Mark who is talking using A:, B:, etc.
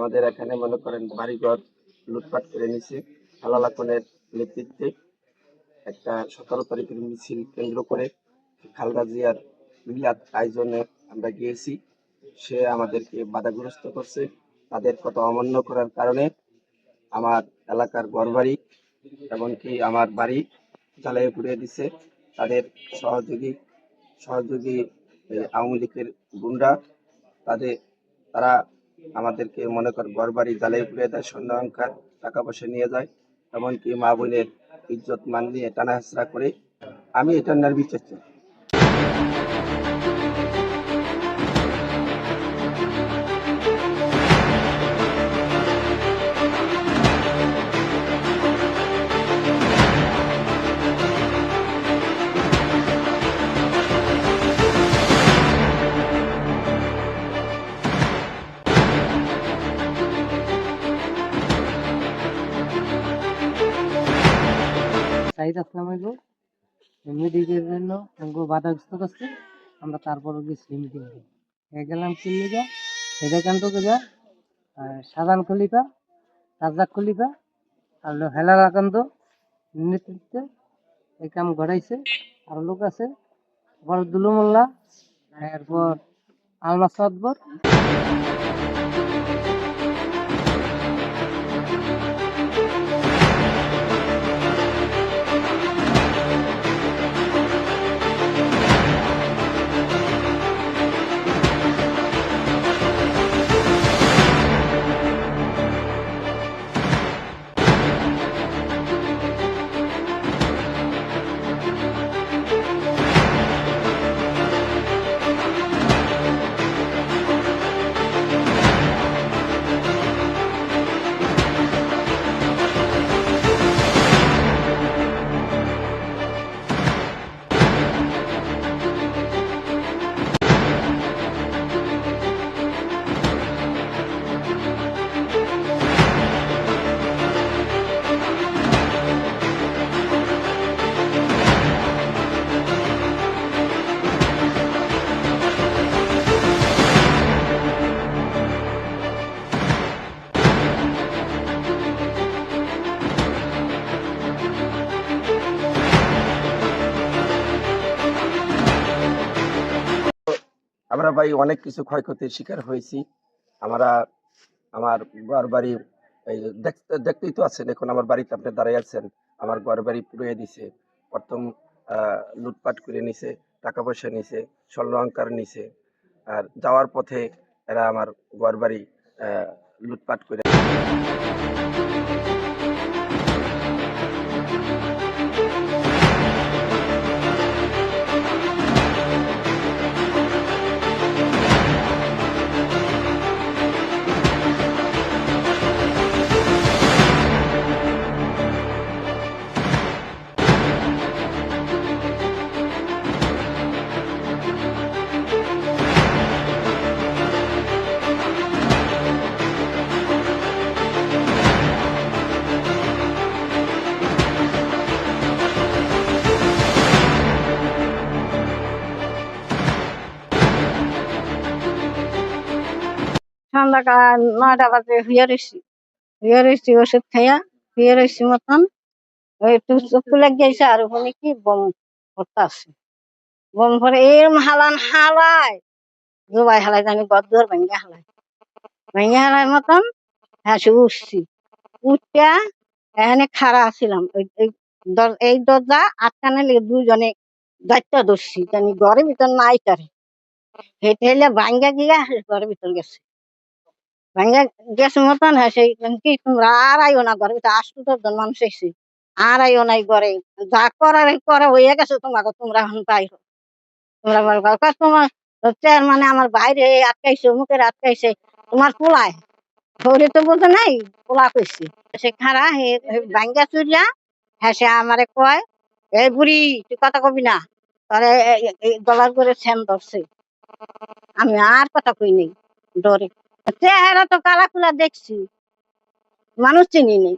A: আমাদের এখানে মনে করেন বাড়িঘর লুটপাট করে নিছে। হালালাকনের নেতৃত্বে একটা সতেরো তারিখের মিছিল কেন্দ্র করে খালদা জিয়ার মিলাদ আয়োজনে আমরা গিয়েছি। সে আমাদেরকে বাধাগ্রস্ত করছে। তাদের কথা অমান্য করার কারণে আমার এলাকার ঘরবাড়ি এমনকি আমার বাড়ি জ্বালিয়ে পুড়িয়ে দিছে। তাদের সহযোগী সহযোগী আওয়ামী লীগের গুন্ডা, তাদের, তারা আমাদেরকে মনে কর ঘর বাড়ি জ্বালিয়ে পুড়ে দেয় স্বর্ণ অঙ্কার টাকা পয়সা নিয়ে যায়, এমনকি মা বোনের ইজ্জত মান নিয়ে টানা হাসরা করে, আমি এটা বিচার চাই
B: সাইদ আসলাম হইল মিটিংয়ের জন্য আমাকে বাধাগ্রস্ত করছে। আমরা তারপরে গেছি মিটিং গেলাম কিল্লিগা হেদাকান্ত গেজা সাধারণ খলিফা, রাজ্জাক খলিফা, আর হলো হেলাল আকান্ত নেতৃত্বে এই কাম ঘটাইছে। আর লোক আছে বরদুলু মোল্লা, এরপর আলমা সদবর
A: আমরা ভাই অনেক কিছু ক্ষয়ক্ষতির শিকার হয়েছি। আমরা, আমার ঘর বাড়ি দেখতেই তো আছেন, এখন আমার বাড়িতে আপনি দাঁড়িয়ে আছেন, আমার ঘর বাড়ি পুড়িয়ে দিছে, প্রথম লুটপাট করে নিছে, টাকা পয়সা নিছে, স্বর্ণ অলংকার নিছে, আর যাওয়ার পথে এরা আমার ঘর বাড়ি লুটপাট করে
C: সন্ধ্যাকাল নয়টা বাজে, শুয়ে রয়েছি শুয়ে রয়েছি ওষুধ খাইয়া, শুয়ে রয়েছি মতন। ওই একটু চোখ লেগে গেছে আর ওখানে কি বম ভরতা আছে বম ভরে এরম হালান হালায়। জোবাই হালাই জানি গদ্দর ভেঙে হালায়। ভেঙে হালায় মতন হ্যাঁ উঠছি। উঠিয়া এখানে খাড়া ছিলাম। ওই এই দর- এই দরজা আটকানে লেগে দুজনে দায়িত্ব ধরছি। জানি ঘরের ভিতর নাই তারে হেঁটে হেলে ভাঙ্গা গিয়া ঘরের ভিতর গেছে। ভাঙ্গা গেছে মতন হ্যাঁ সেই কি তোমরা আর আইও না ঘরে? আসতো দশজন মানুষ এসে আর আইও নাই ঘরে। যা করার করে হয়ে গেছে তোমাকে তোমরা এখন বাইর তোমরা বলো, কাকা, তোমার মানে আমার বাইরে আটকাইছে মুখের আটকাইছে। তোমার পোলায়? ধরে তো বলতে নাই পোলা কইছে। সে খারা হে ভাঙ্গা চুরিয়া হ্যাঁ সে আমারে কয় এই বুড়ি তুই কথা কবি না। তারে গলার করে স্যাম ধরছে। আমি আর কথা কই নেই ডরে। চেহারা তো কালা কুলা দেখছি। মানুষ চিনি নেই